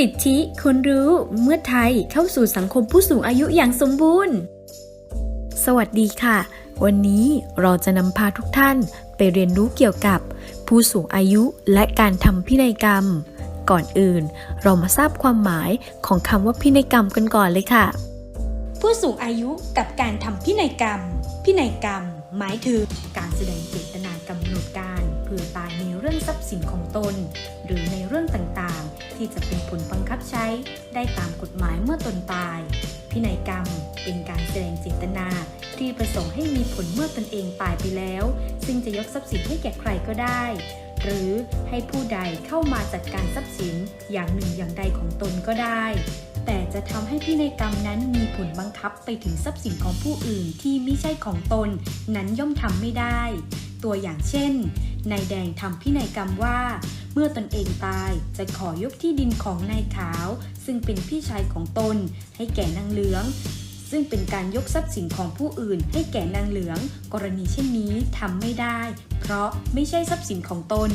สิทธิคนรู้เมื่อไทยเข้าสู่สังคมผู้สูงอายุอย่างสมบูรณ์ สวัสดีค่ะ วันนี้เราจะนำพาทุกท่านไปเรียนรู้เกี่ยวกับ ผู้สูงอายุและการทำพินัยกรรม ก่อนอื่น เรามาทราบความหมายของคำว่าพินัยกรรมกันก่อนเลยค่ะ ผู้สูงอายุกับการทำพินัยกรรม พินัยกรรม หมายถึงการแสดงเจตนา ในเรื่องทรัพย์สินของตน หรือในเรื่องต่างๆ ที่จะเป็นผลบังคับใช้ได้ตามกฎหมายเมื่อตนตาย พินัยกรรมเป็นการแสดงเจตนาที่ประสงค์ให้มีผลเมื่อตนเองตายไปแล้ว ซึ่งจะยกทรัพย์สินให้แก่ใครก็ได้ หรือให้ผู้ใดเข้ามาจัดการทรัพย์สินอย่างหนึ่งอย่างใดของตนก็ได้ แต่จะทำให้พินัยกรรมนั้นมีผลบังคับไปถึงทรัพย์สินของผู้อื่นที่ไม่ใช่ของตน นั้นย่อมทำไม่ได้ ตัวอย่างเช่น นายแดงทำพินัยกรรมว่า เมื่อตนเองตายจะขอยกที่ดินของนายขาว ซึ่งเป็นพี่ชายของตน ให้แก่นางเหลือง ซึ่งเป็นการยกทรัพย์สินของผู้อื่น ให้แก่นางเหลือง กรณีเช่นนี้ทำไม่ได้ เพราะไม่ใช่ทรัพย์สินของตน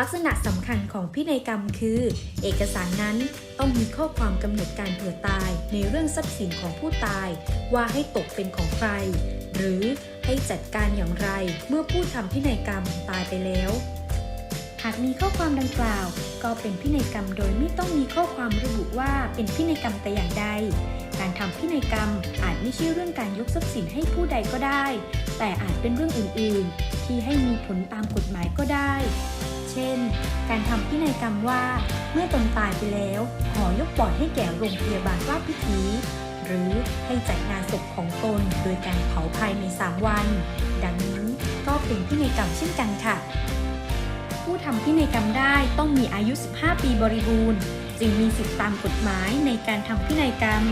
ลักษณะสำคัญของพินัยกรรมคือ เอกสารนั้นต้องมีข้อความกำหนดการเผื่อตายในเรื่องทรัพย์สินของผู้ตาย ว่าให้ตกเป็นของใคร หรือให้จัดการอย่างไรเมื่อผู้ทำพินัยกรรมตายไปแล้ว หากมีข้อความดังกล่าว ก็เป็นพินัยกรรมโดยไม่ต้องมีข้อความระบุว่าเป็นพินัยกรรมแต่อย่างใดการทำพินัยกรรมอาจไม่ใช่เรื่องการยกทรัพย์สินให้ผู้ใดก็ได้ แต่อาจเป็นเรื่องอื่นๆ ที่ให้มีผลตามกฎหมายก็ได้ เช่น การทำพินัยกรรมว่า เมื่อตนตายไปแล้ว ขอยกปอดให้แก่โรงพยาบาลราพิธีหรือให้จัดงานศพของตนโดยการเผาภายใน 3 วัน ดังนี้ก็เป็นพินัยกรรมเช่นกันค่ะ ผู้ทำพินัยกรรมได้ต้องมีอายุ 15 ปีบริบูรณ์ จึงมีสิทธิตามกฎหมายในการทำพินัยกรรม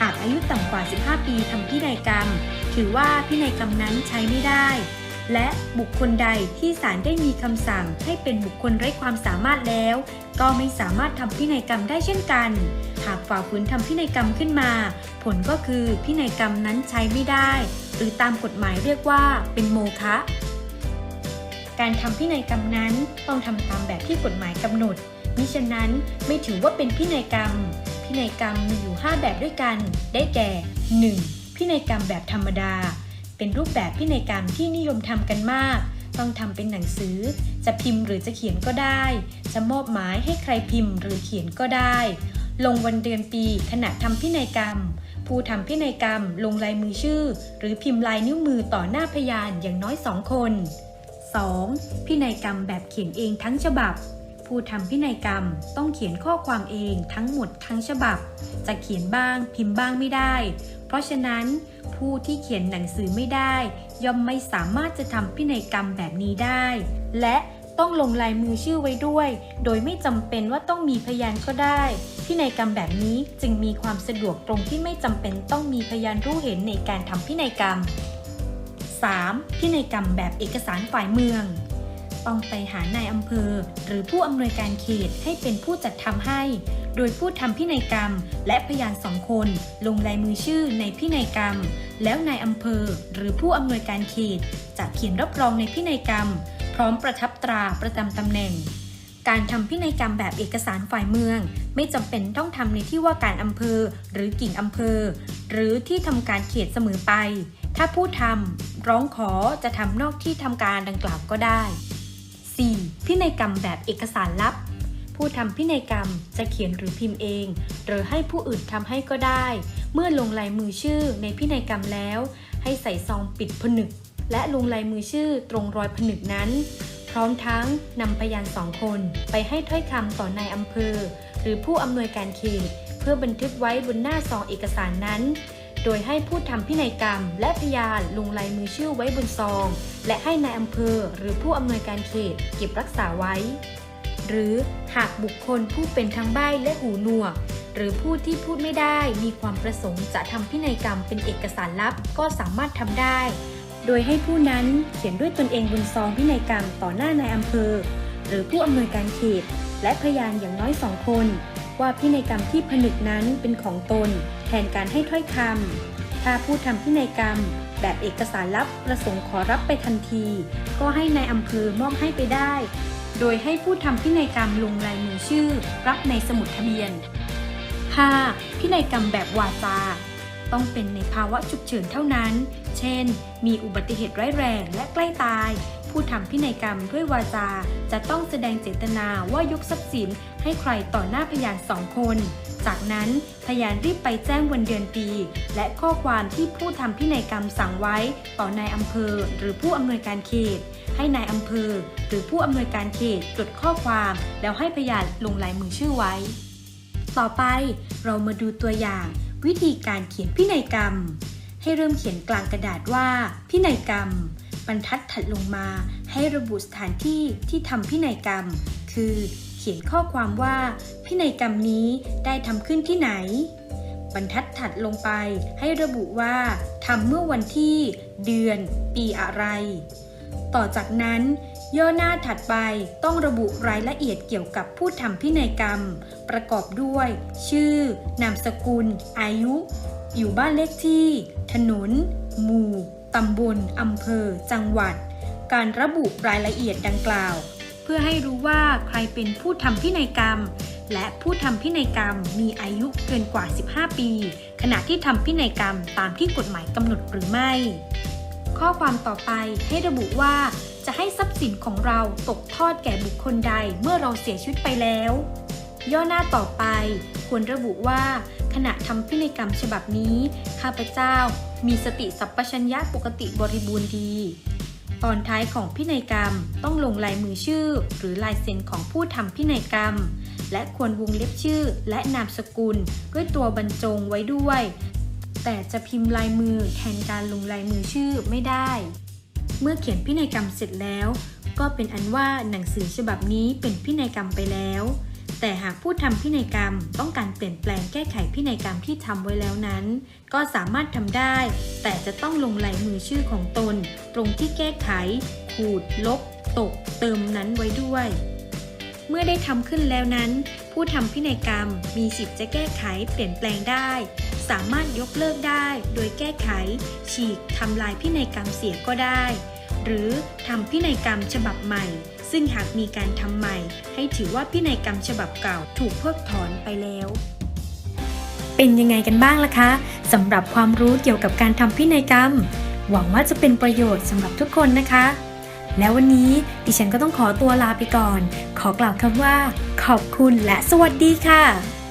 หากอายุต่ำกว่า 15 ปีทำพินัยกรรม ถือว่าพินัยกรรมนั้นใช้ไม่ได้ และบุคคลใดที่ศาลได้มีคำสั่งให้เป็นบุคคลไร้ความสามารถแล้ว ก็ไม่สามารถทำพินัยกรรมได้เช่นกัน หากฝ่าฝืนทำพินัยกรรมขึ้นมา ผลก็คือพินัยกรรมนั้นใช้ไม่ได้ หรือตามกฎหมายเรียกว่าเป็นโมฆะการทำพินัยกรรมนั้นต้องทำตามแบบที่กฎหมายกำหนด มิฉะนั้นไม่ถือว่าเป็นพินัยกรรม พินัยกรรมมีอยู่ 5 แบบด้วยกัน ได้แก่ 1. พินัยกรรมแบบธรรมดา เป็นรูปแบบพินัยกรรมที่นิยมทำกันมาก ต้องทำเป็นหนังสือ จะพิมพ์หรือจะเขียนก็ได้ จะมอบหมายให้ใครพิมพ์หรือเขียนก็ได้ ลงวันเดือนปีขณะทำพินัยกรรม ผู้ทำพินัยกรรม ลงลายมือชื่อ หรือพิมพ์ลายนิ้วมือต่อหน้าพยานอย่างน้อยสองคน 2. พินัยกรรมแบบเขียนเองทั้งฉบับ ผู้ทำพินัยกรรมต้องเขียนข้อความเองทั้งหมดทั้งฉบับ จะเขียนบ้างพิมพ์บ้างไม่ได้ เพราะฉะนั้นผู้ที่เขียนหนังสือไม่ได้ ย่อมไม่สามารถจะทำพินัยกรรมแบบนี้ได้ และต้องลงลายมือชื่อไว้ด้วย โดยไม่จำเป็นว่าต้องมีพยานก็ได้ พินัยกรรมแบบนี้จึงมีความสะดวกตรงที่ไม่จำเป็นต้องมีพยานรู้เห็นในการทำพินัยกรรม 3. พินัยกรรมแบบเอกสารฝ่ายเมือง ต้องไปหานายอำเภอ หรือผู้อำนวยการเขตให้เป็นผู้จัดทำให้ โดยผู้ทำพินัยกรรม และพยานสองคน ลงลายมือชื่อในพินัยกรรม แล้วนายอำเภอ หรือผู้อำนวยการเขตจะเขียนรับรองในพินัยกรรม พร้อมประทับตราประจำตำแหน่ง การทำพินัยกรรมแบบเอกสารฝ่ายเมือง ไม่จำเป็นต้องทำในที่ว่าการอำเภอ หรือกิ่งอำเภอ หรือที่ทำการเขตเสมอไป ถ้าผู้ทำร้องขอจะทำนอกที่ทำการดังกล่าวก็ได้ 4. พินัยกรรมแบบเอกสารลับ ผู้ทำพินัยกรรมจะเขียนหรือพิมพ์เอง หรือให้ผู้อื่นทำให้ก็ได้ เมื่อลงลายมือชื่อในพินัยกรรมแล้ว ให้ใส่ซองปิดผนึก และลงลายมือชื่อตรงรอยผนึกนั้น พร้อมทั้งนำพยานสองคนไปให้ถ้อยคำต่อนายอำเภอ หรือผู้อำนวยการเขตเพื่อบันทึกไว้บนหน้าซองเอกสารนั้น โดยให้ผู้ทำพินัยกรรม และพยานลงลายมือชื่อไว้บนซอง และให้นายอำเภอ หรือผู้อำนวยการเขตเก็บรักษาไว้ หรือหากบุคคลผู้เป็นทั้งใบ้และหูหนวก หรือผู้ที่พูดไม่ได้มีความประสงค์จะทำพินัยกรรมเป็นเอกสารลับก็สามารถทำได้ โดยให้ผู้นั้นเขียนด้วยตนเองบนซองพินัยกรรมต่อหน้านายอำเภอ หรือผู้อำนวยการเขตและพยานอย่างน้อยสองคน ว่าพินัยกรรมที่ผนึกนั้นเป็นของตน แทนการให้ถ้อยคำถ้าผู้ทำพินัยกรรมแบบเอกสารลับประสงค์ขอรับไปทันที ก็ให้นายอำเภอมอบให้ไปได้ โดยให้ผู้ทำพินัยกรรมลงลายมือชื่อ รับในสมุดทะเบียน 5. พินัยกรรมแบบวาจา ต้องเป็นในภาวะฉุกเฉินเท่านั้น เช่น มีอุบัติเหตุร้ายแรงและใกล้ตาย ผู้ทำพินัยกรรมด้วยวาจา จะต้องแสดงเจตนาว่ายกทรัพย์สินให้ใครต่อหน้าพยานสองคน จากนั้นพยานรีบไปแจ้งวันเดือนปี และข้อความที่ผู้ทำพินัยกรรมสั่งไว้ต่อนายอำเภอ หรือผู้อำนวยการเขต ให้นายอำเภอ หรือผู้อำนวยการเขตจดข้อความ แล้วให้พยานลงลายมือชื่อไว้ ต่อไปเรามาดูตัวอย่าง วิธีการเขียนพินัยกรรม ให้เริ่มเขียนกลางกระดาษว่า พินัยกรรม บรรทัดถัดลงมา ให้ระบุสถานที่ที่ทำพินัยกรรม คือ เขียนข้อความว่า พินัยกรรมนี้ได้ทำขึ้นที่ไหน บรรทัดถัดลงไป ให้ระบุว่าทำเมื่อวันที่ เดือน ปีอะไร ต่อจากนั้นย่อหน้าถัดไปต้องระบุรายละเอียดเกี่ยวกับผู้ทำพินัยกรรม ประกอบด้วย ชื่อ นามสกุล อายุ อยู่บ้านเลขที่ ถนน หมู่ ตำบลอำเภอ จังหวัด การระบุรายละเอียดดังกล่าว เพื่อให้รู้ว่าใครเป็นผู้ทำพินัยกรรม และผู้ทำพินัยกรรมมีอายุเกินกว่า 15 ปี ขณะที่ทำพินัยกรรมตามที่กฎหมายกำหนดหรือไม่ ข้อความต่อไปให้ระบุว่า จะให้ทรัพย์สินของเราตกทอดแก่บุคคลใดเมื่อเราเสียชีวิตไปแล้ว ย่อหน้าต่อไปควรระบุว่าขณะทำพินัยกรรมฉบับนี้ ข้าพเจ้า มีสติสัมปชัญญะปกติบริบูรณ์ดี ตอนท้ายของพินัยกรรมต้องลงลายมือชื่อ หรือลายเซ็นของผู้ทำพินัยกรรม และควรวงเล็บชื่อและนามสกุล ด้วยตัวบรรจงไว้ด้วย แต่จะพิมพ์ลายมือแทนการลงลายมือชื่อไม่ได้ เมื่อเขียนพินัยกรรมเสร็จแล้ว ก็เป็นอันว่าหนังสือฉบับนี้เป็นพินัยกรรมไปแล้ว แต่หากผู้ทำพินัยกรรมต้องการเปลี่ยนแปลงแก้ไขพินัยกรรมที่ทำไว้แล้วนั้น ก็สามารถทำได้ แต่จะต้องลงลายมือชื่อของตน ตรงที่แก้ไข ขูด ลบ ตก เติมนั้นไว้ด้วย เมื่อได้ทำขึ้นแล้วนั้น ผู้ทำพินัยกรรมมีสิทธิ์จะแก้ไขเปลี่ยนแปลงได้ สามารถยกเลิกได้โดยแก้ไข ฉีกทำลายพินัยกรรมเสียก็ได้ หรือทำพินัยกรรมฉบับใหม่ ซึ่งหากมีการทำใหม่ ให้ถือว่าพินัยกรรมฉบับเก่าถูกเพิกถอนไปแล้ว เป็นยังไงกันบ้างล่ะคะสำหรับความรู้เกี่ยวกับการทำพินัยกรรม หวังว่าจะเป็นประโยชน์สำหรับทุกคนนะคะ แล้ววันนี้ดิฉันก็ต้องขอตัวลาไปก่อน ขอกล่าวคำว่า ขอบคุณและสวัสดีค่ะ